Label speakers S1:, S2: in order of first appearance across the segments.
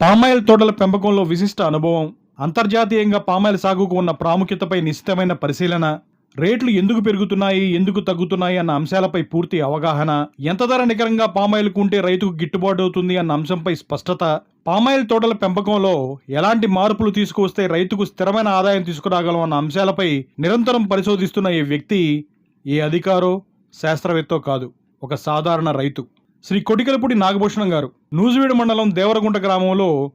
S1: Palm oil తోటల పెంపకంలో విశిష్ట అనుభవం. అంతర్జాతీయంగా పామాయిల్ సాగుకు ఉన్న ప్రాముఖ్యతపై నిశ్చితమైన పరిశీలన. రేట్లు ఎందుకు పెరుగుతున్నాయి ఎందుకు తగ్గుతున్నాయి అన్న అంశాలపై పూర్తి అవగాహన. ఎంత ధర నికరంగా పామాయిల్కు ఉంటే రైతుకు గిట్టుబాటు అవుతుంది అన్న అంశంపై స్పష్టత. పామాయిల్ తోటల పెంపకంలో ఎలాంటి మార్పులు తీసుకువస్తే రైతుకు స్థిరమైన ఆదాయం తీసుకురాగలం అన్న అంశాలపై నిరంతరం పరిశోధిస్తున్న ఈ వ్యక్తి ఏ అధికారో శాస్త్రవేత్తో కాదు. ఒక సాధారణ రైతు. శ్రీ కొటికలపూడి నాగభూషణం గారు. నూజివీడు మండలం దేవరగుంట గ్రామంలో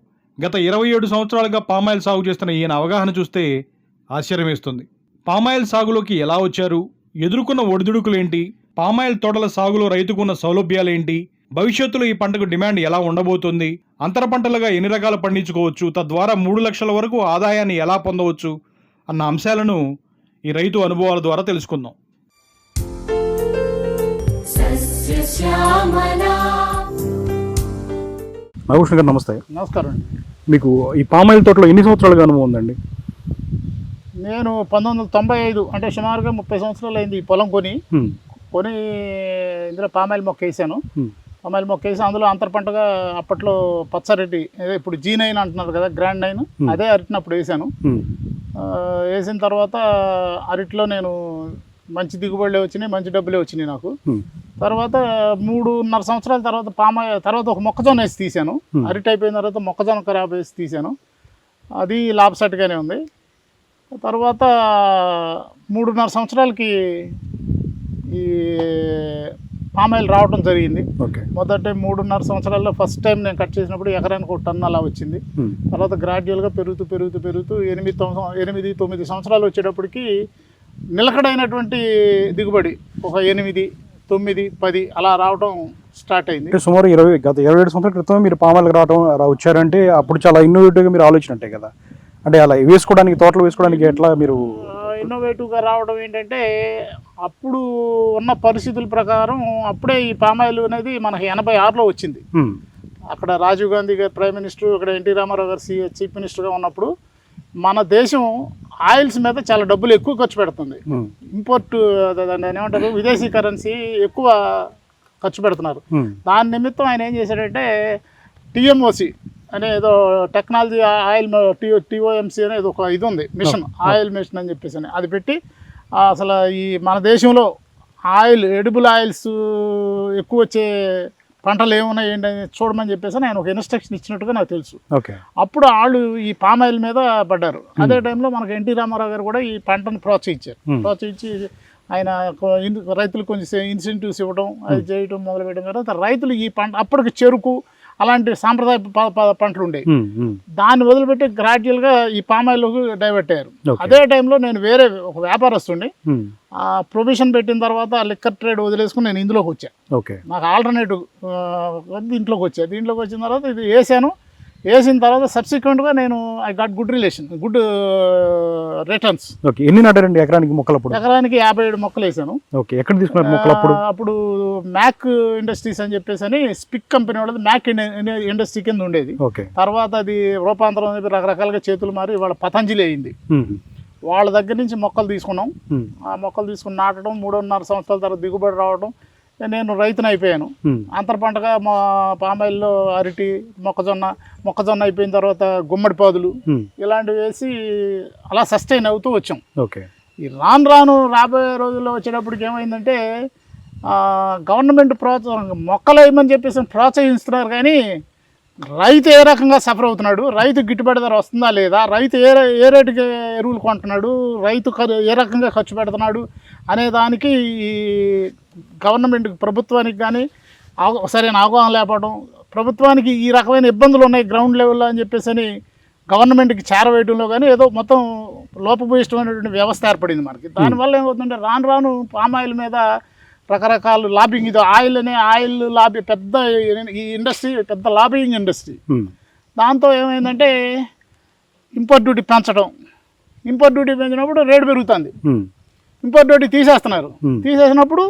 S1: గత ఇరవై ఏడు సంవత్సరాలుగా పామాయిల్ సాగు చేస్తున్న ఈయన అవగాహన చూస్తే ఆశ్చర్యం వేస్తుంది పామాయిల్ సాగులోకి ఎలా వచ్చారు? ఎదుర్కొన్న ఒడిదుడుకులేంటి? పామాయిల్ తోటల సాగులో రైతుకున్న సౌలభ్యాలేంటి? భవిష్యత్తులో ఈ పంటకు డిమాండ్ ఎలా ఉండబోతుంది? అంతర పంటలుగా ఎన్ని రకాలు పండించుకోవచ్చు? తద్వారా మూడు లక్షల వరకు ఆదాయాన్ని ఎలా పొందవచ్చు? అన్న అంశాలను ఈ రైతు అనుభవాల ద్వారా తెలుసుకుందాం. నాగభూషణ్ గారు నమస్తే.
S2: నమస్కారం. అండి
S1: మీకు ఈ పామాయిల్ తోటలో ఎన్ని సంవత్సరాలుగా అనుభవం ఉందండి?
S2: నేను పంతొమ్మిది వందల తొంభై ఐదు అంటే సుమారుగా ముప్పై సంవత్సరాలు అయింది ఈ పొలం కొని. కొని ఇందులో పామాయిల్ మొక్క వేసాను. పామాయిల్ మొక్క వేసి అందులో అంతర పంటగా అప్పట్లో పచ్చరెడ్డి అదే ఇప్పుడు జీ నైన్ అంటున్నారు కదా గ్రాండ్ నైన్ అదే అరటిని అప్పుడు వేసాను వేసిన తర్వాత అరటిలో నేను మంచి దిగుబడులే వచ్చినాయి మంచి డబ్బులే వచ్చినాయి నాకు. తర్వాత మూడున్నర సంవత్సరాల తర్వాత పామ తర్వాత ఒక మొక్కజొన్న వేసి తీసాను. అరటి అయిపోయిన తర్వాత మొక్కజొన్న ఖరాబ్ వేసి తీసాను. అది లాభసాటిగానే ఉంది. తర్వాత మూడున్నర సంవత్సరాలకి ఈ పామాయిల్ రావడం జరిగింది.
S1: ఓకే.
S2: మొదట మూడున్నర సంవత్సరాల్లో ఫస్ట్ టైం నేను కట్ చేసినప్పుడు ఎకరానికి ఒక టన్ను అలా వచ్చింది. తర్వాత గ్రాడ్యువల్గా పెరుగుతూ పెరుగుతూ పెరుగుతూ ఎనిమిది తొమ్మిది ఎనిమిది తొమ్మిది సంవత్సరాలు వచ్చేటప్పటికి నిలకడైనటువంటి దిగుబడి ఒక ఎనిమిది తొమ్మిది పది అలా రావడం స్టార్ట్ అయింది.
S1: అంటే సుమారు ఇరవై గత ఇరవై ఏడు సంవత్సరాల క్రితం మీరు పామాయిల్కి రావడం వచ్చారంటే అప్పుడు చాలా ఇన్నోవేటివ్గా మీరు ఆలోచన కదా. అంటే అలా వేసుకోవడానికి తోటలు వేసుకోవడానికి ఎట్లా మీరు
S2: ఇన్నోవేటివ్గా రావడం ఏంటంటే అప్పుడు ఉన్న పరిస్థితుల ప్రకారం అప్పుడే ఈ పామాయిల్ అనేది మనకి ఎనభై ఆరులో వచ్చింది. అక్కడ రాజీవ్ గాంధీ గారు ప్రైమ్ మినిస్టర్ అక్కడ ఎన్టీ రామారావు గారు చీఫ్ మినిస్టర్గా ఉన్నప్పుడు మన దేశం ఆయిల్స్ మీద చాలా డబ్బులు ఎక్కువ ఖర్చు పెడుతుంది. ఇంపోర్ట్ ఏమంటారు? విదేశీ కరెన్సీ ఎక్కువ ఖర్చు పెడుతున్నారు. దాని నిమిత్తం ఆయన ఏం చేశాడంటే టిఎంఓసి అనే ఏదో టెక్నాలజీ ఆయిల్ టి టిఓఎంసి అనే ఏదో ఒక ఇది ఉంది మిషన్ ఆయిల్ మిషన్ అని చెప్పేసి అని. అది పెట్టి అసలు ఈ మన దేశంలో ఆయిల్ ఎడిబుల్ ఆయిల్స్ ఎక్కువ వచ్చే పంటలు ఏమున్నాయి ఏంటని చూడమని చెప్పేసి ఆయన ఒక ఇన్స్ట్రక్షన్ ఇచ్చినట్టుగా నాకు తెలుసు.
S1: ఓకే.
S2: అప్పుడు వాళ్ళు ఈ పామ్ ఆయిల్ మీద పడ్డారు. అదే టైంలో మనకు ఎన్టీ రామారావు గారు కూడా ఈ పంటను ప్రోత్సహించారు. ప్రోత్సహించి ఆయన రైతులకు కొంచెం ఇన్సెంటివ్స్ ఇవ్వడం అది చేయడం మొదలు పెట్టడం తర్వాత రైతులు ఈ పంట అప్పటికి చెరుకు అలాంటి సాంప్రదాయ పంటలు ఉండేవి. దాన్ని వదిలిపెట్టి గ్రాడ్యువల్గా ఈ పామ్ ఆయిల్కి డైవర్ట్ అయ్యారు. అదే టైంలో నేను వేరే ఒక వ్యాపారస్తుండి ప్రొవిషన్ పెట్టిన తర్వాత లిక్కర్ ట్రేడ్ వదిలేసుకుని నేను ఇందులోకి వచ్చాను
S1: ఓకే.
S2: నాకు ఆల్టర్నేటివ్ దీంట్లోకి వచ్చా. దీంట్లోకి వచ్చిన తర్వాత ఇది వేసాను. వేసిన తర్వాత సబ్సిక్వెంట్గా నేను I got good relation good returns
S1: okay ఎన్ని నాటారండి ఎకరానికి మొక్కలు అప్పుడు
S2: ఎకరానికి యాభై ఏడు మొక్కలు వేసాను.
S1: ఓకే ఎక్కడ తీసుకున్నారు మొక్కలు అప్పుడు
S2: అప్పుడు మ్యాక్ ఇండస్ట్రీస్ అని చెప్పేసి అని స్పిక్ కంపెనీ వాళ్ళది మ్యాక్ ఇండస్ట్రీ కింద ఉండేది.
S1: ఓకే.
S2: తర్వాత అది రూపాంతరం అని చెప్పి రకరకాలుగా చేతులు మారి వాళ్ళ పతంజలి అయింది. వాళ్ళ దగ్గర నుంచి మొక్కలు తీసుకున్నాం. ఆ మొక్కలు తీసుకుని నాటడం మూడున్నర సంవత్సరాల తర్వాత దిగుబడి రావడం నేను రైతుని అయిపోయాను. అంతర పంటగా మా పామాయిల్లో అరటి మొక్కజొన్న మొక్కజొన్న అయిపోయిన తర్వాత గుమ్మడి పాదులు. ఇలాంటివి వేసి అలా సస్టైన్ అవుతూ వచ్చాం
S1: ఓకే
S2: ఈ రాను రాను రాబోయే రోజుల్లో వచ్చేటప్పటికి ఏమైందంటే గవర్నమెంట్ ప్రోత్సాహం మొక్కలు వేయమని చెప్పేసి ప్రోత్సహిస్తున్నారు కానీ రైతు ఏ రకంగా సఫర్ అవుతున్నాడు? రైతు గిట్టుబాటు ధర వస్తుందా లేదా? రైతు ఏ ఏ రేటుకి ఎరువులు కొంటున్నాడు? రైతు ఏ రకంగా ఖర్చు పెడుతున్నాడు? అనే దానికి ఈ గవర్నమెంట్ ప్రభుత్వానికి కానీ ఆవ- సరైన అవగాహన లేకపోవడం ప్రభుత్వానికి ఈ రకమైన ఇబ్బందులు ఉన్నాయి గ్రౌండ్ లెవెల్లో అని చెప్పేసి అని గవర్నమెంట్కి చేరవేయడంలో కానీ ఏదో మొత్తం లోపభూయిష్టమైనటువంటి వ్యవస్థ ఏర్పడింది మనకి. దానివల్ల ఏమవుతుందంటే రాను రాను పామాయిల్ మీద రకరకాల లాబింగ్. ఇది ఆయిల్ అనే ఆయిల్ లాబీ పెద్ద ఈ ఇండస్ట్రీ పెద్ద లాబింగ్ ఇండస్ట్రీ. దాంతో ఏమైందంటే ఇంపోర్ట్ డ్యూటీ పెంచడం. ఇంపోర్ట్ డ్యూటీ పెంచినప్పుడు రేటు పెరుగుతుంది. ఇంపోర్ట్ డ్యూటీ తీసేస్తున్నారు. తీసేసినప్పుడు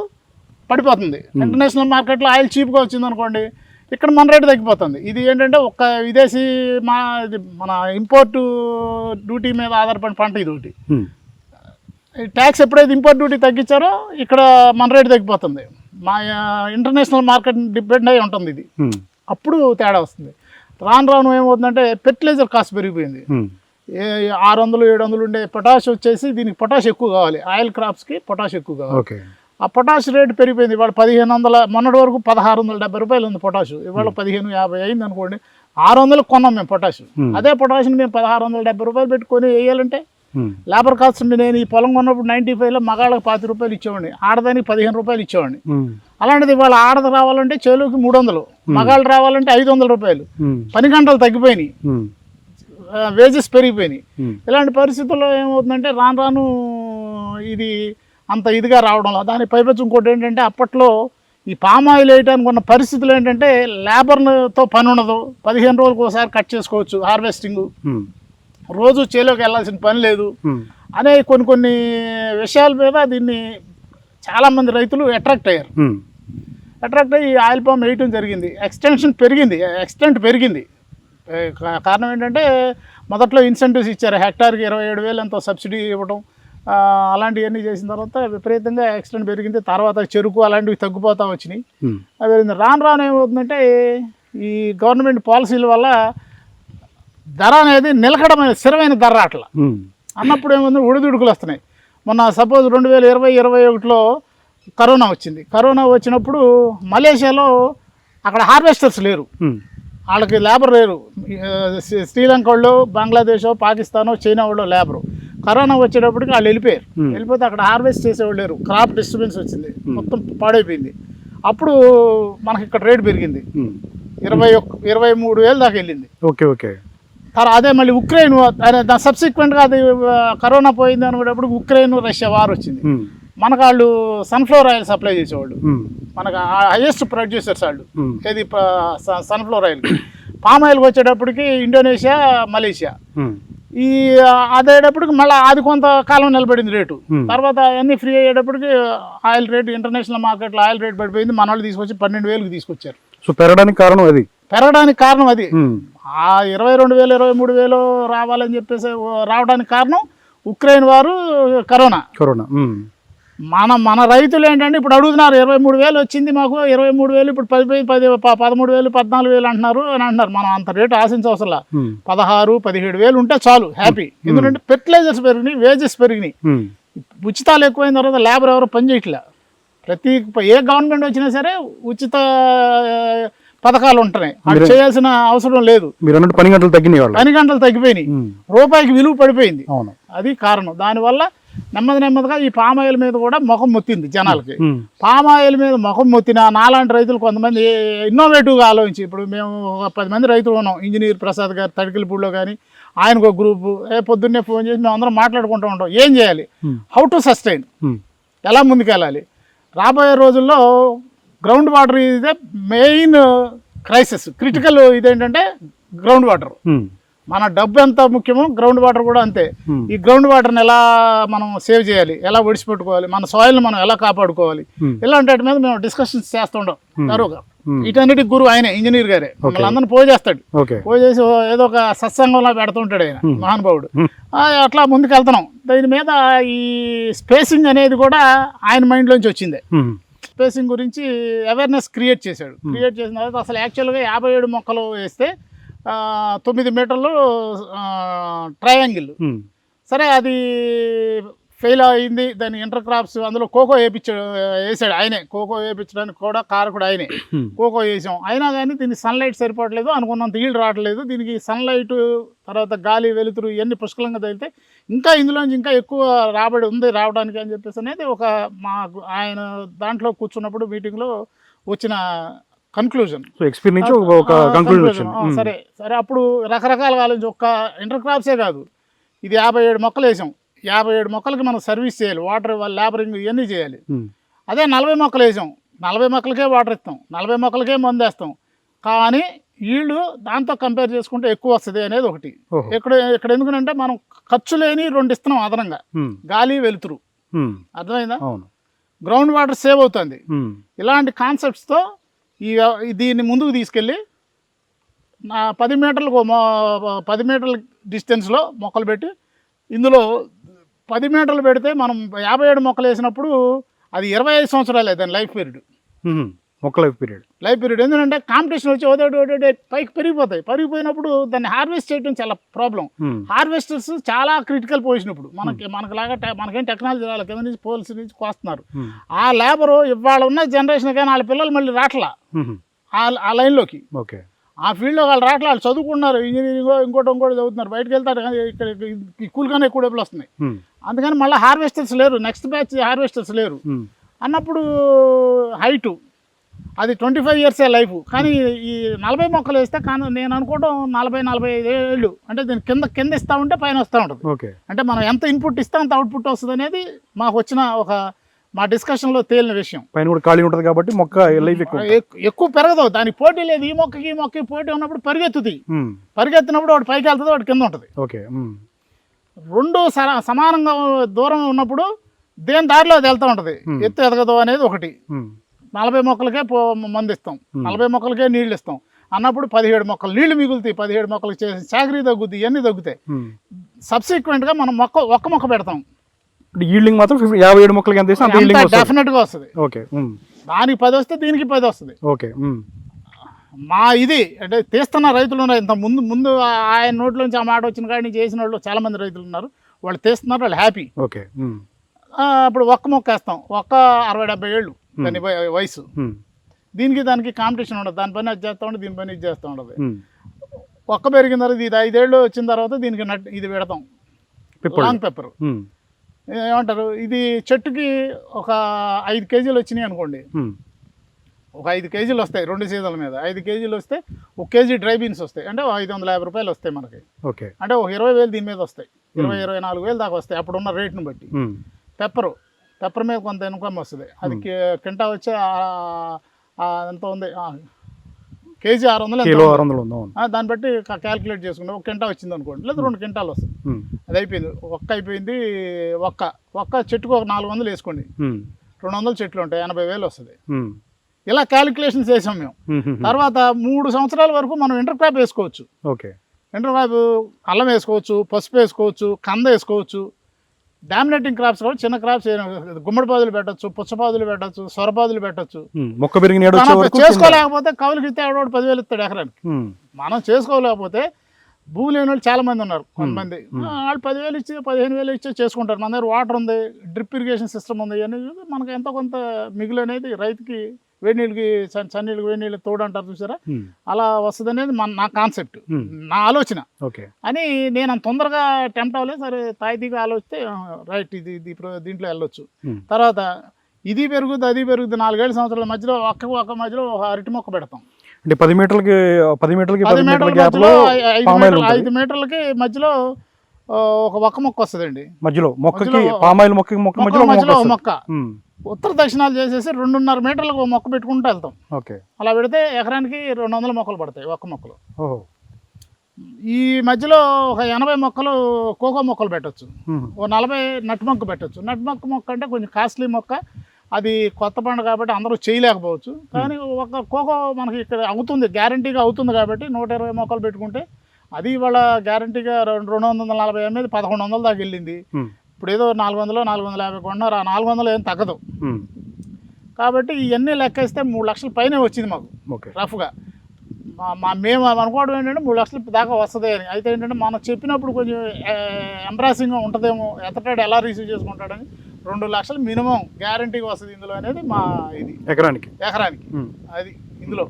S2: పడిపోతుంది. ఇంటర్నేషనల్ మార్కెట్లో ఆయిల్ చీప్గా వచ్చింది అనుకోండి ఇక్కడ మన రేటు తగ్గిపోతుంది. ఇది ఏంటంటే ఒక్క విదేశీ మా ఇది మన ఇంపోర్ట్ డ్యూటీ మీద ఆధారపడిన పంట ఇది ఒకటి. ట్యాక్స్ ఎప్పుడైతే ఇంపోర్ట్ డ్యూటీ తగ్గించారో ఇక్కడ మన రేటు తగ్గిపోతుంది. మా ఇంటర్నేషనల్ మార్కెట్ డిపెండ్ అయి ఉంటుంది ఇది.
S1: హ్మ్.
S2: అప్పుడు తేడా వస్తుంది. రాను రాను ఏమవుతుందంటే ఫెర్టిలైజర్ కాస్ట్ పెరిగిపోయింది. ఏ ఆరు వందలు ఏడు వందలు ఉండే పొటాష్ వచ్చేసి దీనికి పొటాష్ ఎక్కువ కావాలి. ఆయిల్ క్రాప్స్కి పొటాష్ ఎక్కువ కావాలి. ఆ పొటాష్ రేటు పెరిగిపోయింది. ఇవాళ పదిహేను వందల మొన్నటి వరకు పదహారు వందల డెబ్బై రూపాయలు ఉంది పొటాష్ ఇవాళ పదిహేను యాభై అయింది అనుకోండి ఆరు వందలకు కొన్నాం మేము పొటాష్ అదే పొటాష్ని మేము పదహారు వందల డెబ్బై రూపాయలు పెట్టుకొని వేయాలంటే. లేబర్ కాస్ట్ నేను ఈ పొలం కొన్నప్పుడు నైంటీ ఫైవ్లో మగాళ్ళకి పాతి రూపాయలు ఇచ్చేవాడిని ఆడదానికి పదిహేను రూపాయలు ఇచ్చేవాడిని. అలాంటిది ఇవాళ ఆడది రావాలంటే చేలుకి మూడు వందలు మగాళ్ళు రావాలంటే ఐదు వందల రూపాయలు. పని గంటలు తగ్గిపోయినాయి. వేజెస్ పెరిగిపోయినాయి. ఇలాంటి పరిస్థితుల్లో ఏమవుతుందంటే రాను రాను ఇది అంత ఇదిగా రావడంలో దాని పైపచ్చు ఇంకోటి ఏంటంటే అప్పట్లో ఈ పామ్ ఆయిల్ వేయడానికి ఉన్న పరిస్థితులు ఏంటంటే లేబర్తో పని ఉండదు పదిహేను రోజులకు ఒకసారి కట్ చేసుకోవచ్చు హార్వెస్టింగ్. రోజు చేలోకి వెళ్ళాల్సిన పని లేదు. అనే కొన్ని కొన్ని విషయాల మీద దీన్ని చాలామంది రైతులు అట్రాక్ట్ అయ్యారు. అట్రాక్ట్ అయ్యి ఆయిల్ పామ్ వేయటం జరిగింది ఎక్స్టెన్షన్ పెరిగింది ఎక్స్టెంట్ పెరిగింది కారణం ఏంటంటే మొదట్లో ఇన్సెంటివ్స్ ఇచ్చారు హెక్టార్కి ఇరవై ఏడు వేలు ఎంతో సబ్సిడీ ఇవ్వడం అలాంటివన్నీ చేసిన తర్వాత విపరీతంగా ఎక్స్టెంట్ పెరిగింది తర్వాత చెరుకు అలాంటివి తగ్గిపోతూ వచ్చినాయి. అది. రాను రాను ఏమవుతుందంటే ఈ గవర్నమెంట్ పాలసీల వల్ల ధర అనేది నిలకడమైన స్థిరమైన ధర అట్లా. అన్నప్పుడు ఏముంది? ఒడిదుడుకులు వస్తున్నాయి. మొన్న సపోజ్ రెండు వేల ఇరవై ఇరవై ఒకటిలో కరోనా వచ్చింది. కరోనా వచ్చినప్పుడు మలేషియాలో అక్కడ హార్వెస్టర్స్ లేరు. వాళ్ళకి లేబర్ లేరు. శ్రీలంక వాళ్ళు బంగ్లాదేశ్ పాకిస్తాన్ చైనా వాళ్ళు లేబరు. కరోనా వచ్చేటప్పటికి వాళ్ళు వెళ్ళిపోయారు. వెళ్ళిపోతే అక్కడ హార్వెస్ట్ చేసేవాళ్ళు లేరు. క్రాప్ డిస్టర్బెన్స్ వచ్చింది. మొత్తం పాడైపోయింది. అప్పుడు మనకి ఇక్కడ రేటు పెరిగింది. ఇరవై ఒక్క ఇరవై మూడు వేలు దాకా వెళ్ళింది.
S1: Okay okay.
S2: తర్వాత అదే మళ్ళీ ఉక్రెయిన్ దాని సబ్సిక్వెంట్గా అది కరోనా పోయింది అనుకునేటప్పుడు ఉక్రెయిన్ రష్యా వార్ వచ్చింది. మనకు వాళ్ళు సన్ఫ్లవర్ ఆయిల్ సప్లై చేసేవాళ్ళు. మనకు హైయెస్ట్ ప్రొడ్యూసర్స్ వాళ్ళు. ఏది సన్ఫ్లవర్ ఆయిల్ పామ్ ఆయిల్కి వచ్చేటప్పటికి ఇండోనేషియా మలేషియా. ఈ అదేటప్పటికి మళ్ళీ అది కొంతకాలం నిలబడింది రేటు. తర్వాత అన్ని ఫ్రీ అయ్యేటప్పటికి ఆయిల్ రేటు ఇంటర్నేషనల్ మార్కెట్లో ఆయిల్ రేట్ పడిపోయింది మన వాళ్ళు తీసుకొచ్చి పన్నెండు వేలకు తీసుకొచ్చారు
S1: సో పెరగడానికి కారణం అది
S2: పెరగడానికి కారణం అది. ఆ ఇరవై రెండు వేలు ఇరవై మూడు వేలు రావాలని చెప్పేసి రావడానికి కారణం ఉక్రెయిన్ వారు కరోనా.
S1: కరోనా.
S2: మన మన రైతులు ఏంటంటే ఇప్పుడు అడుగుతున్నారు ఇరవై మూడు వేలు వచ్చింది మాకు ఇరవై మూడు వేలు ఇప్పుడు పది పది పదమూడు వేలు పద్నాలుగు వేలు అంటున్నారు అని అంటున్నారు. మనం అంత రేటు ఆశించవసరం
S1: ఉమ్.
S2: పదహారు పదిహేడు వేలు ఉంటే చాలు హ్యాపీ. ఎందుకంటే ఫెర్టిలైజర్స్ పెరిగినాయి వేజెస్ పెరిగినాయి. ఉచితాలు ఎక్కువైన తర్వాత లేబర్ ఎవరు పని చేయట్లే. ప్రతి ఏ గవర్నమెంట్ వచ్చినా సరే ఉచిత పథకాలు ఉంటున్నాయి అది చేయాల్సిన అవసరం లేదు.
S1: మీరు అన్నట్టు పని గంటలు తగ్గినాయి
S2: పని గంటలు తగ్గిపోయినాయి. రూపాయికి విలువ పడిపోయింది.
S1: అవును.
S2: అది కారణం. దానివల్ల నెమ్మది నెమ్మదిగా ఈ పామాయిల్ మీద కూడా ముఖం మొత్తింది జనాలకి. పామాయిల్ మీద ముఖం మొత్తిన నాలాంటి రైతులు కొంతమంది ఇన్నోవేటివ్గా ఆలోచించి ఇప్పుడు మేము ఒక పది మంది రైతులు ఉన్నాం. ఇంజనీర్ ప్రసాద్ గారు తడికిలపూడిలో కానీ ఆయనకు ఒక గ్రూపు ఏ పొద్దున్నే ఫోన్ చేసి మేము అందరం మాట్లాడుకుంటూ ఉంటాం. ఏం చేయాలి. How to sustain. ఎలా ముందుకెళ్ళాలి? రాబోయే రోజుల్లో గ్రౌండ్ వాటర్ ఇదే మెయిన్ క్రైసిస్ క్రిటికల్ ఇదేంటంటే గ్రౌండ్ వాటర్. మన డబ్బు ఎంత ముఖ్యమో గ్రౌండ్ వాటర్ కూడా అంతే. ఈ గ్రౌండ్ వాటర్ని ఎలా మనం సేవ్ చేయాలి ఎలా ఒడిచిపెట్టుకోవాలి మన సాయిల్ని మనం ఎలా కాపాడుకోవాలి. ఇలాంటి వాటి మీద మేము డిస్కషన్స్ చేస్తుంటాం తరువుగా
S1: Hmm.
S2: వీటన్నిటికి గురువు ఆయనే ఇంజనీర్ గారే. మమ్మల్ని అందరిని పోయి చేస్తాడు. పోయి చేసి ఏదో ఒక సత్సంగంలా పెడుతుంటాడు ఆయన మహానుభావుడు. అట్లా ముందుకు వెళ్తున్నాం దీని మీద ఈ స్పేసింగ్ అనేది కూడా ఆయన మైండ్లోంచి వచ్చిందే. స్పేసింగ్ గురించి అవేర్నెస్ క్రియేట్ చేశాడు. క్రియేట్ చేసిన తర్వాత అసలు యాక్చువల్గా యాభై ఏడు మొక్కలు వేస్తే తొమ్మిది మీటర్లు ట్రయాంగిల్
S1: ఉమ్.
S2: సరే అది ఫెయిల్ అయింది దాని ఇంటర్ క్రాప్స్ అందులో కోకో వేయించాడు వేసాడు ఆయనే. కోకో వేయించడానికి కూడా కారకుడు ఆయనే. కోకో వేసాం. అయినా కానీ దీనికి సన్లైట్ సరిపోవట్లేదు అనుకున్నంత ఈళ్ళు రావట్లేదు. దీనికి సన్లైట్ తర్వాత గాలి వెలుతురు ఇవన్నీ పుష్కలంగా తగిలితే ఇంకా ఇందులోంచి ఇంకా ఎక్కువ రాబడి ఉంది రావడానికి అని చెప్పేసి అనేది ఒక మా ఆయన దాంట్లో కూర్చున్నప్పుడు మీటింగ్లో వచ్చిన కన్క్లూజన్.
S1: సో ఎక్స్పీరియన్స్ ఒక- ఒక ఉమ్.
S2: సరే. సరే అప్పుడు రకరకాలుగా ఆలోచించి ఒక్క ఇంటర్ క్రాప్సే కాదు. ఇది యాభై ఏడు మొక్కలు వేసాం. యాభై ఏడు మొక్కలకి మనం సర్వీస్ చేయాలి. వాటర్ లేబరింగ్ ఇవన్నీ చేయాలి. అదే నలభై మొక్కలు వేసాం. నలభై మొక్కలకే వాటర్ ఇస్తాం. నలభై మొక్కలకే మందు వేస్తాం. కానీ వీళ్ళు దాంతో కంపేర్ చేసుకుంటే ఎక్కువ వస్తుంది అనేది ఒకటి. ఇక్కడ ఇక్కడ ఎందుకంటే మనం ఖర్చు లేని రెండు ఇస్తున్నాం అదనంగా. గాలి వెలుతురు. అర్థమైందా? గ్రౌండ్ వాటర్ సేవ్ అవుతుంది. ఇలాంటి కాన్సెప్ట్స్తో ఈ దీన్ని ముందుకు తీసుకెళ్ళి నా పది మీటర్లకు పది మీటర్ల డిస్టెన్స్లో మొక్కలు పెట్టి ఇందులో పది మీటర్లు పెడితే మనం యాభై ఏడు మొక్కలు వేసినప్పుడు అది ఇరవై ఐదు సంవత్సరాలే దాని లైఫ్ పీరియడ్.
S3: మొక్క లైఫ్ పీరియడ్.
S2: Life period. ఎందుకంటే కాంపిటీషన్ వచ్చి ఒకటి ఒకటి పైకి పెరిగిపోతాయి. పెరిగిపోయినప్పుడు దాన్ని హార్వెస్ట్ చేయడం చాలా ప్రాబ్లం. హార్వెస్టర్స్ చాలా క్రిటికల్ పొజిషన్ ఇప్పుడు. మనకి మనకులాగా మనకేం టెక్నాలజీ రాలేదు. కింద నుంచి పోల్స్ నుంచి కోస్తున్నారు. ఆ లేబరు ఇవాళ ఉన్న జనరేషన్ కానీ వాళ్ళ పిల్లలు మళ్ళీ రాట్లా. ఆ లైన్లోకి.
S3: ఓకే.
S2: ఆ ఫీల్డ్లో వాళ్ళు రాట్లా వాళ్ళు చదువుకున్నారు ఇంజనీరింగ్ ఇంకోటి ఇంకోటి చదువుతున్నారు. బయటకు వెళ్తారు కానీ ఇక్కడ కూలిగానే ఎక్కువ డబ్బులు వస్తున్నాయి. అందుకని మళ్ళీ హార్వెస్టర్స్ లేరు నెక్స్ట్ బ్యాచ్ హార్వెస్టర్స్ లేరు. అన్నప్పుడు హైటు అది ట్వంటీ ఫైవ్ ఇయర్సే లైఫ్ కానీ ఈ నలభై మొక్కలు వేస్తే కానీ నేను అనుకోవడం నలభై నలభై ఐదు ఏళ్ళు. అంటే దీని కింద కింద ఇస్తూ ఉంటే పైన వస్తూ ఉంటుంది.
S3: ఓకే.
S2: అంటే మనం ఎంత ఇన్పుట్ ఇస్తే అంత అవుట్పుట్ వస్తుంది అనేది మాకు వచ్చిన ఒక మా డిస్కషన్లో తేలిన విషయం.
S3: పైన కూడా ఖాళీ ఉంటుంది కాబట్టి మొక్క లైఫ్ ఎక్కువ
S2: పెరగదు. దానికి పోటీ లేదు. ఈ మొక్కకి ఈ మొక్కకి పోటీ ఉన్నప్పుడు పరిగెత్తుది. పరిగెత్తినప్పుడు వాడు పైకి వెళ్తుంది వాడు కింద ఉంటుంది.
S3: ఓకే
S2: రెండు సమానంగా దూరం ఉన్నప్పుడు దేని దారిలో అది వెళ్తూ ఉంటుంది. ఎత్తు ఎదగదు అనేది ఒకటి. నలభై మొక్కలకే మందు ఇస్తాం నలభై మొక్కలకే నీళ్ళు ఇస్తాం అన్నప్పుడు పదిహేడు మొక్కలు నీళ్ళు మిగులుతాయి. పదిహేడు మొక్కలకు చేసి చాకరీ తగ్గుద్ది ఇవన్నీ తగ్గుతాయి. సబ్సిక్వెంట్గా మనం మొక్క ఒక్క మొక్క పెడతాం.
S3: అంటే ఈల్డింగ్ మాత్రం ఫిఫ్టీ యాభై ఏడు మొక్కలకి ఎంత ఇస్తే అంత ఈల్డింగ్ వస్తుంది.
S2: డెఫినెట్గా వస్తుంది.
S3: ఓకే
S2: దానికి పది వస్తే దీనికి పది వస్తుంది.
S3: ఓకే
S2: మా ఇది అంటే తీస్తున్న రైతులు ఉన్నారు. ఇంత ముందు ముందు ఆ- ఆయన నోట్లోంచి ఆ మాట వచ్చిన కాడి నుంచి చేసిన వాళ్ళు చాలా మంది రైతులు ఉన్నారు. వాళ్ళు తీస్తున్నారు వాళ్ళు హ్యాపీ
S3: ఓకే
S2: అప్పుడు ఒక్క మొక్క వేస్తాం. ఒక్క అరవై డెబ్బై ఏళ్ళు దాని వయ- వయసు. దీనికి దానికి కాంపిటీషన్ ఉండదు. దాని పని అది చేస్తూ ఉండదు దీని పని ఇది చేస్తూ ఉండదు. ఒక్క పెరిగిన తర్వాత ఇది ఐదేళ్ళు వచ్చిన తర్వాత దీనికి నట్ ఇది పెడతాం. లాంగ్ పెప్పర్ ఏమంటారు? ఇది చెట్టుకి ఒక ఐదు కేజీలు వచ్చినాయి అనుకోండి. ఒక ఐదు కేజీలు వస్తాయి రెండు సీజన్ల మీద. ఐదు కేజీలు వస్తే ఒక కేజీ డ్రై బీన్స్ వస్తాయి. అంటే ఐదు వందల యాభై రూపాయలు వస్తాయి మనకి.
S3: ఓకే.
S2: అంటే ఒక ఇరవై వేలు దీని మీద వస్తాయి. ఇరవై ఇరవై నాలుగు వేలు దాకా వస్తాయి. అప్పుడున్న రేట్ని బట్టి. పెప్పరు. పెప్పర్ మీద కొంత ఇన్కమ్ వస్తుంది. అది కింటా వచ్చి ఎంత ఉంది? కేజీ ఆరు వందలు
S3: కిలో? ఆరు వందలు ఉంది
S2: దాన్ని బట్టి క్యాలిక్యులేట్ చేసుకుంటే ఒక కింటా వచ్చింది అనుకోండి లేదా రెండు కింటాలు వస్తుంది. అది అయిపోయింది. ఒక్క అయిపోయింది ఒక్క ఒక్క చెట్టుకు ఒక నాలుగు వందలు వేసుకోండి. రెండు వందల చెట్లు ఉంటాయి ఎనభై వేలు వస్తుంది. ఇలా క్యాలిక్యులేషన్స్ వేసాం మేము. తర్వాత మూడు సంవత్సరాల వరకు మనం ఇంటర్ క్రాప్ వేసుకోవచ్చు.
S3: ఓకే.
S2: ఇంటర్ క్రాప్ అల్లం వేసుకోవచ్చు పసుపు వేసుకోవచ్చు కంద వేసుకోవచ్చు. డామినేటింగ్ క్రాప్స్ కూడా చిన్న క్రాప్స్ గుమ్మడి పాదులు పెట్టచ్చు పుచ్చపాదులు పెట్టచ్చు సొరపాదులు పెట్టచ్చు.
S3: మొక్క పెరిగిన
S2: చేసుకోలేకపోతే కవులకి ఇస్తే ఎవడో పదివేలు ఇస్తాడు ఎకరానికి. మనం చేసుకోలేకపోతే భూమి లేని వాళ్ళు చాలా మంది ఉన్నారు కొంతమంది. వాళ్ళు పదివేలు ఇచ్చి పదిహేను వేలు ఇచ్చి చేసుకుంటారు. మన దగ్గర వాటర్ ఉంది డ్రిప్ ఇరిగేషన్ సిస్టమ్ ఉంది ఇవన్నీ మనకు ఎంతో కొంత మిగులు అనేది రైతుకి వేడి నీళ్ళకి చ- చన్నీళ్ళకి వేడి నీళ్ళకి తోడు అంటారు చూసారా అలా వస్తుంది అనేది మన నా కాన్సెప్ట్. నా ఆలోచన.
S3: ఓకే.
S2: అని నేను అంత తొందరగా టెంప్ట్ అవ్వలేదు. సరే తాయితీగా ఆలోచిస్తే రైట్ ఇది దీంట్లో వెళ్ళొచ్చు. తర్వాత ఇది పెరుగుద్ది అది పెరుగుద్ది నాలుగేళ్ళ సంవత్సరాల మధ్యలో ఒక్క ఒక్క మధ్యలో ఒక అరటి మొక్క పెడతాం.
S3: అంటే పది మీటర్లకి పది మీటర్లకి
S2: పది
S3: మీటర్ల
S2: ఐదు మీటర్లకి మధ్యలో ఒక ఒక్క మొక్క వస్తుందండి.
S3: మధ్యలో మొక్కకి
S2: మధ్యలో-
S3: పామాయిల్ మొక్కకి మొక్క
S2: మొక్క
S3: మధ్యలో మొక్క
S2: ఉత్తర దక్షిణాలు చేసేసి రెండున్నర మీటర్లకు ఒక మొక్క పెట్టుకుంటూ వెళ్తాం.
S3: ఓకే.
S2: అలా పెడితే ఎకరానికి రెండు వందల మొక్కలు పడతాయి ఒక్క మొక్కలు.
S3: ఓహో.
S2: ఈ మధ్యలో ఒక ఎనభై మొక్కలు కోకో మొక్కలు పెట్టొచ్చు. ఓ నలభై నట్ మొక్క పెట్టచ్చు. నట్ మొక్క మొక్క అంటే కొంచెం కాస్ట్లీ మొక్క. అది కొత్త పండు కాబట్టి అందరూ చేయలేకపోవచ్చు. కానీ ఒక కోకో మనకి ఇక్కడ అవుతుంది గ్యారంటీగా అవుతుంది కాబట్టి నూట ఇరవై మొక్కలు పెట్టుకుంటే అది ఇవాళ గ్యారంటీగా రెండు రెండు వందల నలభై ఎనిమిది పదకొండు వందల దాకా వెళ్ళింది. ఇప్పుడు ఏదో నాలుగు వందలు నాలుగు వందల యాభై కొన్నారు? ఆ నాలుగు వందలు ఏం తగ్గదు. కాబట్టి ఇవన్నీ లెక్కేస్తే మూడు లక్షల పైనే వచ్చింది మాకు.
S3: ఓకే.
S2: రఫ్గా. మా మా మేము అనుకోవడం ఏంటంటే మూడు లక్షల దాకా వస్తుంది అని. అయితే ఏంటంటే మనం చెప్పినప్పుడు కొంచెం ఎంబ్రాసింగ్గా ఉంటుందేమో. ఎత్తటాడు ఎలా రిసీవ్ చేసుకుంటాడని రెండు లక్షలు మినిమం గ్యారంటీగా వస్తుంది ఇందులో అనేది మా ఇది.
S3: ఎకరానికి.
S2: ఎకరానికి. అది ఇందులో.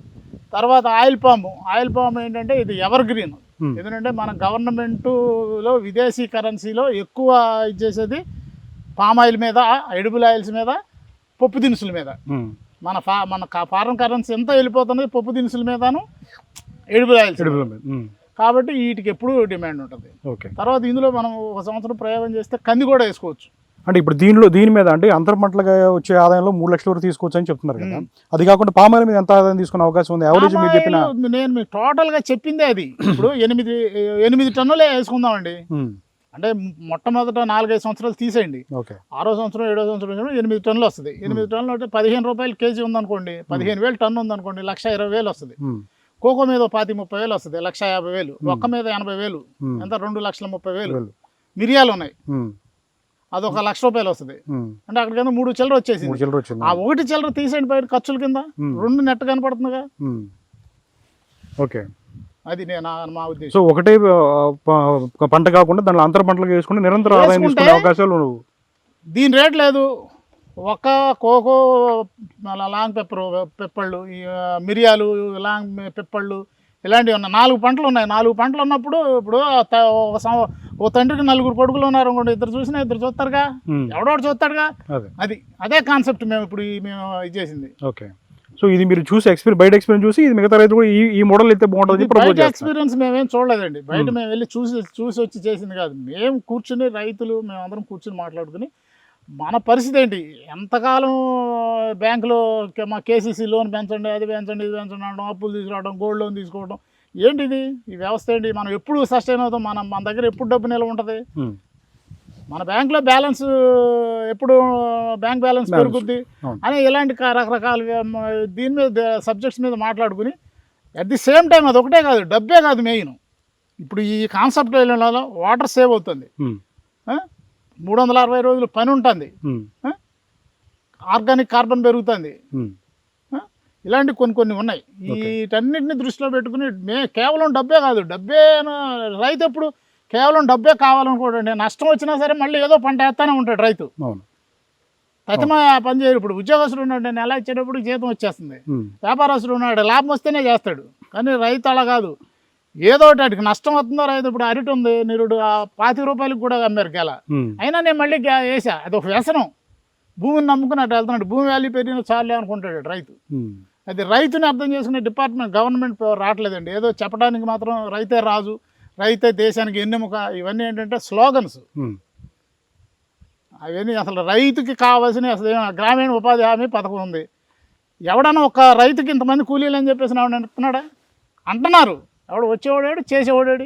S2: తర్వాత ఆయిల్ పాము. ఆయిల్ పాము ఏంటంటే ఇది ఎవర్ గ్రీన్. ఎందుకంటే మన గవర్నమెంటులో విదేశీ కరెన్సీలో ఎక్కువ ఇది చేసేది పామ్ ఆయిల్ మీద ఎడిబుల్ ఆయిల్స్ మీద పప్పు దినుసుల మీద. మన ఫా మన ఫారెన్ కరెన్సీ ఎంత వెళ్ళిపోతున్నది పప్పు దినుసుల మీదను ఎడిబుల్ ఆయిల్స్ మీద. కాబట్టి వీటికి ఎప్పుడూ డిమాండ్ ఉంటుంది.
S3: ఓకే.
S2: తర్వాత ఇందులో మనం ఒక సంవత్సరం ప్రయోగం చేస్తే కంది కూడా వేసుకోవచ్చు.
S3: అంటే ఇప్పుడు దీనిలో దీని మీద అంటే అంతర్ పంటలుగా వచ్చే ఆదాయంలో మూడు లక్షల వరకు తీసుకోవచ్చు అని చెప్తున్నారు కదా. అది కాకుండా పామాయిల్ మీద ఎంత ఆదాయం తీసుకునే అవకాశం ఉంది? యావరేజ్ మీరు చెప్పిన
S2: నేను మీకు టోటల్గా చెప్పిందే అది. ఇప్పుడు ఎనిమిది ఎనిమిది టన్నులే వేసుకుందామండి. అంటే మొట్టమొదట నాలుగైదు సంవత్సరాలు తీసేయండి.
S3: ఓకే.
S2: ఆరో సంవత్సరం ఏడో సంవత్సరం ఎనిమిది టన్నులు వస్తుంది. ఎనిమిది టన్నులు అంటే పదిహేను రూపాయలు కేజీ ఉందనుకోండి పదిహేను వేలు టన్ను ఉందనుకోండి లక్ష ఇరవై వేలు వస్తుంది. కోకో మీద పాతి ముప్పై వేలు వస్తుంది లక్ష యాభై వేలు. ఒక్క మీద ఎనభై వేలు. ఎంత? రెండు లక్షల ముప్పై వేలు. మిరియాలు ఉన్నాయి. అది ఒక లక్ష రూపాయలు వస్తుంది. అంటే అక్కడికి మూడు చిల్లర వచ్చేసింది.
S3: మూడు చిల్లర వచ్చింది.
S2: ఆ ఒకటి చిల్లర తీసేయండి బయట ఖర్చుల కింద. రెండు నెట్ కనపడుతుందిగా.
S3: ఓకే.
S2: అది నేను మా ఉద్దేశం.
S3: సో ఒకటే పంట కాకుండా దానిలో అంతర పంటలుగా వేసుకుంటే నిరంతర ఆదాయం తీసుకునే అవకాశాలు
S2: దీని రేట్ లేదు. ఒక కోకో లాంగ్ పెప్పర్ పెప్పళ్ళు మిరియాలు లాంగ్ పెప్పళ్ళు ఇలాంటివి ఉన్నాయి. నాలుగు పంటలు ఉన్నాయి. నాలుగు పంటలు ఉన్నప్పుడు ఇప్పుడు ఒక ఓ తండ్రికి నలుగురు కొడుకులు ఉన్నారు అనుకోండి. ఇద్దరు చూసినా ఇద్దరు చూస్తారుగా. ఎవడోడు చూస్తాడుగా.
S3: అదే.
S2: అది కాన్సెప్ట్ మేము ఇప్పుడు మేము ఇది చేసింది.
S3: ఓకే. సో ఇది మీరు చూసి ఎక్స్పీరియన్స్ బయట ఎక్స్పీరియన్స్ చూసి ఇది మిగతా రైతు కూడా ఈ ఈ మోడల్ అయితే బాగుంటుంది
S2: బయట ఎక్స్పీరియన్స్ మేమేం చూడలేదండి. బయట. మేము వెళ్ళి చూసి చూసి వచ్చి చేసింది కాదు. మేము కూర్చుని రైతులు మేమందరం కూర్చుని మాట్లాడుకుని మన పరిస్థితి ఏంటి? ఎంతకాలం బ్యాంకులో మా కేసీసీ లోన్ పెంచండి అది పెంచండి ఇది పెంచండి అనడం అప్పులు తీసుకురావడం గోల్డ్ లోన్ తీసుకోవడం ఏంటిది? ఈ వ్యవస్థ ఏంటి? మనం ఎప్పుడు సస్టైన్ అవుతాం? మనం మన దగ్గర ఎప్పుడు డబ్బు నిల్వ ఉంటుంది. మన బ్యాంక్లో బ్యాలెన్స్ ఎప్పుడు బ్యాంక్ బ్యాలెన్స్. పెరుగుద్ది. అని ఇలాంటి రకరకాల దీని మీద సబ్జెక్ట్స్ మీద మాట్లాడుకుని అట్ ది సేమ్ టైం అది ఒకటే కాదు డబ్బే కాదు మెయిన్. ఇప్పుడు ఈ కాన్సెప్ట్ వాటర్ సేవ్ అవుతుంది. మూడు వందల అరవై రోజులు పని ఉంటుంది. ఆర్గానిక్ కార్బన్ పెరుగుతుంది? ఇలాంటి కొన్ని కొన్ని ఉన్నాయి. వీటన్నిటిని దృష్టిలో పెట్టుకుని మే కేవలం డబ్బే కాదు డబ్బే రైతు ఎప్పుడు కేవలం డబ్బే కావాలనుకోండి నష్టం వచ్చినా సరే మళ్ళీ ఏదో పంట వేస్తానే ఉంటాడు రైతు. ప్రతిమ పని చేయరు. ఇప్పుడు ఉద్యోగస్తుడు ఉన్నాడు నెల ఇచ్చేటప్పుడు జీతం వచ్చేస్తుంది. వ్యాపారస్తుడు ఉన్నాడు లాభం వస్తేనే చేస్తాడు. కానీ రైతు అలా కాదు. ఏదో ఒకటి నష్టం వస్తుందో రైతు ఇప్పుడు అరటి ఉంది నిరుడు ఆ పాతిక రూపాయలకి కూడా అమ్మారు గెల. అయినా నేను మళ్ళీ వేసా అది ఒక వ్యసనం. భూమిని నమ్ముకున్నట్టు వెళ్తున్నాడు. భూమి వాల్యూ పెరిగిన చాలే అనుకుంటాడు రైతు. అది రైతుని అర్థం చేసుకునే డిపార్ట్మెంట్ గవర్నమెంట్ రావట్లేదండి. ఏదో చెప్పడానికి మాత్రం రైతే రాజు రైతే దేశానికి ఎన్నెముక. ఇవన్నీ ఏంటంటే స్లోగన్స్. అవన్నీ అసలు రైతుకి కావాల్సిన అసలు గ్రామీణ ఉపాధి హామీ పథకం ఉంది. ఎవడన్నా ఒక రైతుకి ఇంతమంది కూలీలు అని చెప్పేసి అంటున్నాడా? అంటున్నారు. ఎవడు వచ్చేవాడాడు చేసేవాడాడు.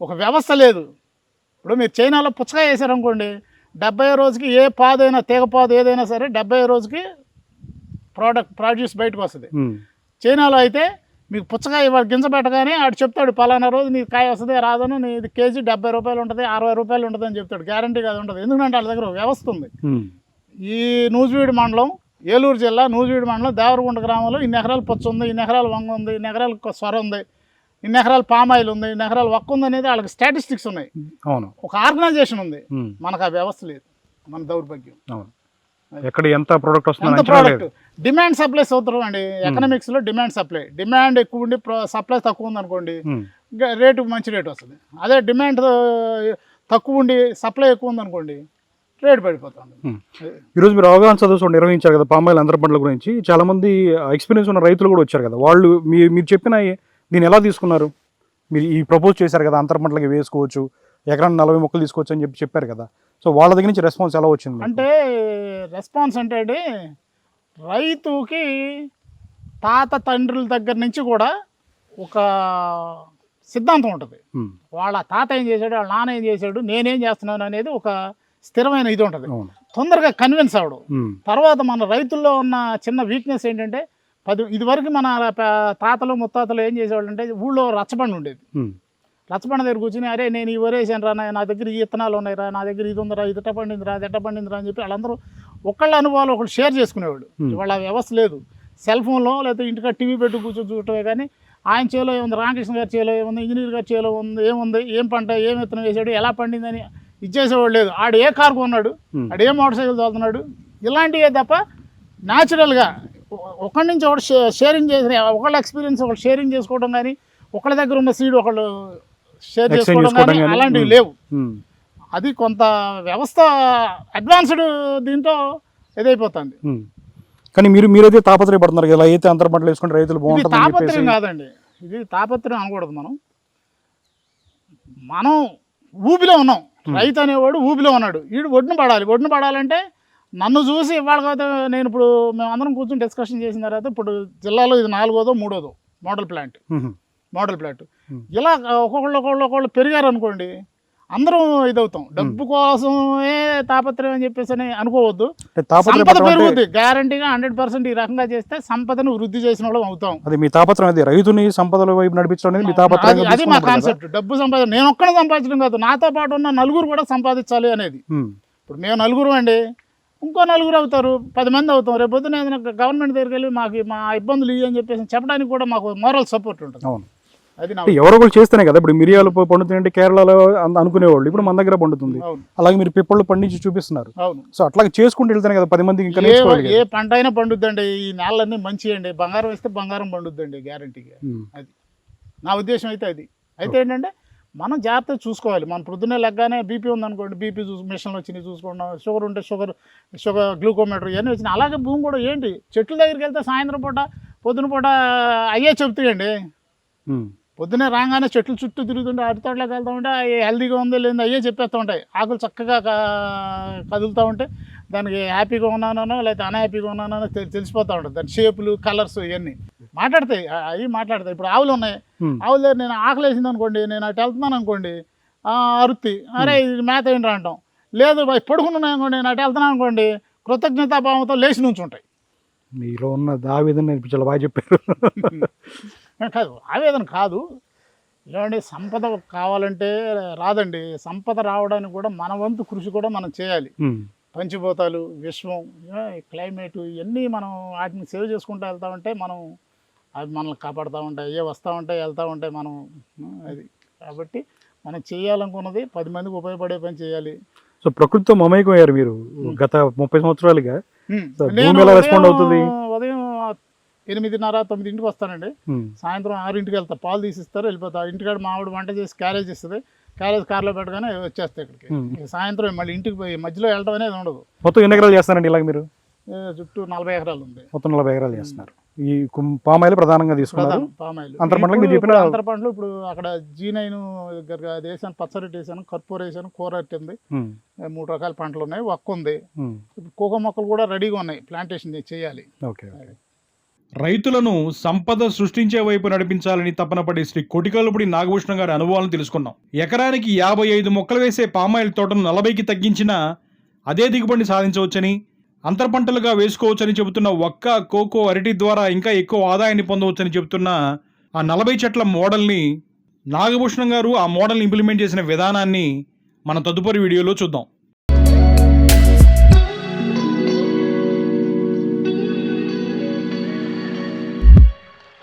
S2: ఒక వ్యవస్థ లేదు ఇప్పుడు మీరు చైనాలో పుచ్చకాయ వేసారనుకోండి డెబ్బై రోజుకి ఏ పాదైనా తీగ పాదు ఏదైనా సరే డెబ్బై రోజుకి ప్రోడక్ట్ ప్రొడ్యూస్ బయటకు వస్తుంది. చైనాలో అయితే మీకు పుచ్చకాయ ఇవాళ గింజ పెట్టగానే ఆడు చెప్తాడు పలానా రోజు నీకు కాయ వస్తుంది రాదను నీది కేజీ డెబ్బై రూపాయలు ఉంటుంది అరవై రూపాయలు ఉంటుంది అని చెప్తాడు గ్యారంటీ కాదు ఉంటుంది ఎందుకంటే వాళ్ళ దగ్గర ఒక వ్యవస్థ ఉంది. ఈ నూజివీడు మండలం ఏలూరు జిల్లా నూజివీడు మండలం దేవరగుంట గ్రామంలో ఇన్ని ఎకరాలు పచ్చ ఉంది ఇన్ని ఎకరాలు వంగ ఉంది ఇన్ని ఎకరాలు సొర ఉంది ఇన్ని ఎకరాలు పామాయిల్ ఉంది ఇన్ని ఎకరాలు వక్క ఉంది అనేది వాళ్ళకి స్టాటిస్టిక్స్ ఉన్నాయి.
S3: అవును.
S2: ఒక ఆర్గనైజేషన్ ఉంది. మనకు ఆ వ్యవస్థ లేదు. మన దౌర్భాగ్యం.
S3: అవును. ఎక్కడ ఎంత ప్రోడక్ట్ వస్తుందో
S2: ఎంత ప్రోడక్ట్ డిమాండ్ సప్లై సూత్రం అండి. ఎకనామిక్స్లో డిమాండ్ సప్లై డిమాండ్ ఎక్కువ ఉండి సప్లై తక్కువ ఉంది అనుకోండి రేటు మంచి రేటు వస్తుంది. అదే డిమాండ్ తక్కువ ఉండి సప్లై ఎక్కువ ఉంది అనుకోండి రేటు పడిపోతుంది.
S3: ఈరోజు మీరు అవగాహన సదస్సు నిర్వహించారు కదా పామాయిల్ అంతర పంటల గురించి చాలా మంది ఎక్స్పీరియన్స్ ఉన్న రైతులు కూడా వచ్చారు కదా వాళ్ళు మీ మీరు చెప్పిన దీన్ని ఎలా తీసుకున్నారు మీరు ఈ ప్రపోజ్ చేశారు కదా అంతర పంటలకి వేసుకోవచ్చు ఎకరాన్ని నలభై మొక్కలు తీసుకోవచ్చు అని చెప్పి చెప్పారు కదా సో వాళ్ళ దగ్గర నుంచి రెస్పాన్స్ ఎలా వచ్చింది?
S2: అంటే రెస్పాన్స్ అంటే రైతుకి తాత తండ్రుల దగ్గర నుంచి కూడా ఒక సిద్ధాంతం ఉంటుంది. వాళ్ళ తాత ఏం చేశాడు వాళ్ళ నాన్న ఏం చేశాడు నేనేం చేస్తున్నాను అనేది ఒక స్థిరమైన ఇది ఉంటుంది తొందరగా కన్విన్స్ అవడం. తర్వాత మన రైతుల్లో ఉన్న చిన్న వీక్నెస్ ఏంటంటే పది ఇదివరకు మన తాతలు ముత్తాతలు ఏం చేసేవాళ్ళు అంటే ఊళ్ళో రచ్చబండి ఉండేది. రచ్చబండ దగ్గర కూర్చుని అరే నేను ఈ వరేసాను రా నా దగ్గర ఈ విత్తనాలు ఉన్నాయి రా నా దగ్గర ఇది ఉందిరా ఇది ఎట్ట పండిందిరా అది పండిందిరా అని చెప్పి వాళ్ళందరూ ఒకళ్ళ అనుభవాలు ఒకళ్ళు షేర్ చేసుకునేవాళ్ళు. ఇవాళ ఆ వ్యవస్థ లేదు సెల్ ఫోన్లో లేకపోతే ఇంటికా టీవీ పెట్టి కూర్చొని చూడటమే కానీ ఆయన చేలో ఏముంది రామకృష్ణ గారి చేలో ఏముంది ఇంజనీర్ గారి చేలో ఉంది ఏముంది ఏం పంట ఏం విత్తనం వేసాడు ఎలా పండిందని ఇచ్చేసేవాడు లేదు. ఆడు ఏ కారు కొన్నాడు?
S3: Hmm.
S2: ఆడు ఏ మోటార్ సైకిల్ తోలుతున్నాడు? ఇలాంటివే తప్ప న్యాచురల్గా ఒకరి నుంచి ఒకటి షే- షేరింగ్ చేసిన ఒకళ్ళ ఎక్స్పీరియన్స్ ఒకళ్ళు షేరింగ్ చేసుకోవడం కానీ ఒకళ్ళ దగ్గర ఉన్న సీడ్ ఒకళ్ళు షేర్ చేసుకోవడం కానీ అలాంటివి
S3: ఉమ్.
S2: లేవు.
S3: ఉమ్.
S2: అది కొంత వ్యవస్థ అడ్వాన్స్డ్ దీంతో ఇదైపోతుంది.
S3: కానీ మీరు మీరైతే తాపత్రయపడుతున్నారు కదా అయితే అంతర పంటలు వేసుకుంటే రైతులు చెప్పేసి
S2: తాపత్రయం కాదండి. ఇది తాపత్రయం అనకూడదు మనం. మనం ఊబిలో ఉన్నాం. రైతు అనేవాడు ఊబిలో ఉన్నాడు. వీడు ఒడ్డున పడాలి. ఒడ్డున పడాలంటే నన్ను చూసి ఇవాళ కాదు నేను ఇప్పుడు మేము అందరం కూర్చొని డిస్కషన్ చేసిన తర్వాత ఇప్పుడు జిల్లాలో ఇది నాలుగోదో మూడోదో మోడల్ ప్లాంట్. Model plant. ఇలా ఒక్కొక్కళ్ళు ఒక్కొక్కళ్ళు ఒక్కొక్కళ్ళు పెరిగారు అనుకోండి అందరం ఇదవుతాం. డబ్బు కోసమే తాపత్రయం అని చెప్పేసి అని అనుకోవద్దు. సంపద పెరుగుద్ది. గ్యారంటీగా హండ్రెడ్ పర్సెంట్ ఈ రకంగా చేస్తే సంపదను వృద్ధి చేసిన వాళ్ళం అవుతాం.
S3: అది మీ తాపత్రయం అది. రైతుని సంపదల వైపు నడిపించడం అనేది మీ
S2: అది-
S3: తాపత్రయం
S2: అది మా కాన్సెప్ట్ డబ్బు సంపాదన నేను ఒక్కడే సంపాదించడం కాదు. నాతో పాటు ఉన్న నలుగురు కూడా సంపాదించాలి అనేది. ఇప్పుడు మేము నలుగురు అండి. ఇంకో నలుగురు అవుతారు. పది మంది అవుతాం. రేపు పొద్దున ఏదైనా గవర్నమెంట్ దగ్గరికి వెళ్ళి మాకు మా ఇబ్బందులు ఇవి అని చెప్పేసి చెప్పడానికి కూడా మాకు మోరల్ సపోర్ట్ ఉంటుంది.
S3: అవును. ఎవరో ఒకరు చేస్తేనే కదా. ఇప్పుడు మిరియాలు పండుతుంటే కేరళలో అన్- అనుకునేవాళ్ళు. ఇప్పుడు మన దగ్గర పండుతుంది. అలాగే మీరు పిప్పళ్ళు పండించి చూపిస్తున్నారు.
S2: అవును.
S3: సో అట్లాగే చేసుకుంటూ వెళ్తేనే కదా పది మందికి ఇంకా
S2: ఏ పంట అయినా పండుద్దండి. ఈ నేలన్నీ మంచి అండి. బంగారం వేస్తే బంగారం పండుద్దండి గ్యారంటీగా. అది. నా ఉద్దేశం అయితే అది. అయితే ఏంటంటే మనం జాగ్రత్తగా చూసుకోవాలి. మన పొద్దున్నే లెగ్గానే బీపీ ఉందనుకోండి. బీపీ చూసి మిషన్లు వచ్చినాయి చూసుకోవడం షుగర్ ఉంటే షుగర్ షుగర్ గ్లూకోమీటర్ ఇవన్నీ వచ్చినాయి. అలాగే భూమి కూడా ఏంటి? చెట్ల దగ్గరికి వెళ్తే సాయంత్రం పూట పొద్దున పూట అయ్యే చెప్తాయండి. పొద్దునే రాగానే చెట్లు చుట్టూ తిరుగుతుంటే అరటి తోటలోకి వెళ్తూ ఉంటే అవి హెల్దీగా ఉందో లేదో అయ్యే చెప్పేస్తూ ఉంటాయి. ఆకులు చక్కగా కదులుతూ ఉంటే దానికి హ్యాపీగా ఉన్నానో లేకపోతే అన్హ్యాపీగా ఉన్నానో తెలిసిపోతూ ఉంటుంది. దాని షేపులు కలర్స్ ఇవన్నీ. మాట్లాడతాయి. అవి మాట్లాడతాయి. ఇప్పుడు ఆవులు ఉన్నాయి. ఆవుల దగ్గర నేను ఆకలి వేసింది అనుకోండి నేను అటు వెళ్తున్నాను అనుకోండి అరుత్తి. అరే ఇది మేత ఏంటి అంటాం. లేదు పడుకున్నాను అనుకోండి నేను అటు వెళ్తున్నాను అనుకోండి కృతజ్ఞతాభావంతో లేచి నుంచి ఉంటాయి
S3: మీలో ఉన్న దావేదన నేర్పించాలి బాగా చెప్పారు.
S2: కాదు ఆవేదన కాదు. ఏమండి సంపద కావాలంటే రాదండి. సంపద రావడానికి కూడా మన వంతు కృషి కూడా మనం చేయాలి. పంచిపోతాలు విశ్వం క్లైమేట్ ఇవన్నీ మనం వాటిని సేవ్ చేసుకుంటూ వెళ్తా ఉంటే మనం అవి మనల్ని కాపాడుతూ ఉంటాయి. ఏ వస్తూ ఉంటాయి వెళ్తూ ఉంటాయి మనం అది. కాబట్టి మనం చేయాలనుకున్నది పది మందికి ఉపయోగపడే పని చేయాలి.
S3: సో ప్రకృతితో మమేకం అయ్యారు మీరు గత ముప్పై సంవత్సరాలుగా. భూమి ఎలా
S2: ఉదయం-
S3: రెస్పాండ్ అవుతుంది?
S2: ఎనిమిదిన్నర తొమ్మిదింటికి వస్తానండి. సాయంత్రం ఆరింటికి వెళ్తా. పాలు తీసిస్తారు వెళ్ళిపోతా. ఇంటికాడ మా ఆవిడ వంట చేసి క్యారేజ్ ఇస్తుంది. క్యారేజ్ కార్లో పెట్టగానే వచ్చేస్తాయి ఇక్కడికి. ఇక సాయంత్రం మళ్ళీ ఇంటికి పోయి మధ్యలో వెళ్ళడం అనేది ఉండదు.
S3: మొత్తం ఎన్ని ఎకరాలు చేస్తారండి ఇలాగ మీరు?
S2: చుట్టూ నలభై ఎకరాలు ఉంది.
S3: మొత్తం నలభై ఎకరాలు చేస్తున్నారు. ఈ పామాయిల్ ప్రధానంగా తీసుకున్నారు.
S2: పామాయిల్.
S3: అంతర మీరు చెప్పిన-
S2: పంటలు ఇప్పుడు అక్కడ జీ నైన్ దగ్గర అది వేసాను పచ్చరొట్టి వేసాను కర్పూర వేసాను కూర అరటి ఉంది. మూడు రకాల పంటలు ఉన్నాయి. ఒక్క ఉంది. కోకో మొక్కలు కూడా రెడీగా ఉన్నాయి. ప్లాంటేషన్ చేయాలి.
S3: ఓకే.
S1: రైతులను సంపద సృష్టించే వైపు నడిపించాలని తపన పడే శ్రీ కొటికలుపుడి నాగభూషణ గారి అనుభవాలను తెలుసుకున్నాం ఎకరానికి యాభై ఐదు మొక్కలు వేసే పామాయిల్ తోటను నలభైకి తగ్గించినా అదే దిగుబడిని సాధించవచ్చని అంతర పంటలుగా వేసుకోవచ్చని చెబుతున్న ఒక్క కోకో అరటి ద్వారా ఇంకా ఎక్కువ ఆదాయాన్ని పొందవచ్చని చెబుతున్న ఆ నలభై చెట్ల మోడల్ని నాగభూషణం గారు ఆ మోడల్ని ఇంప్లిమెంట్ చేసిన విధానాన్ని మన తదుపరి వీడియోలో చూద్దాం.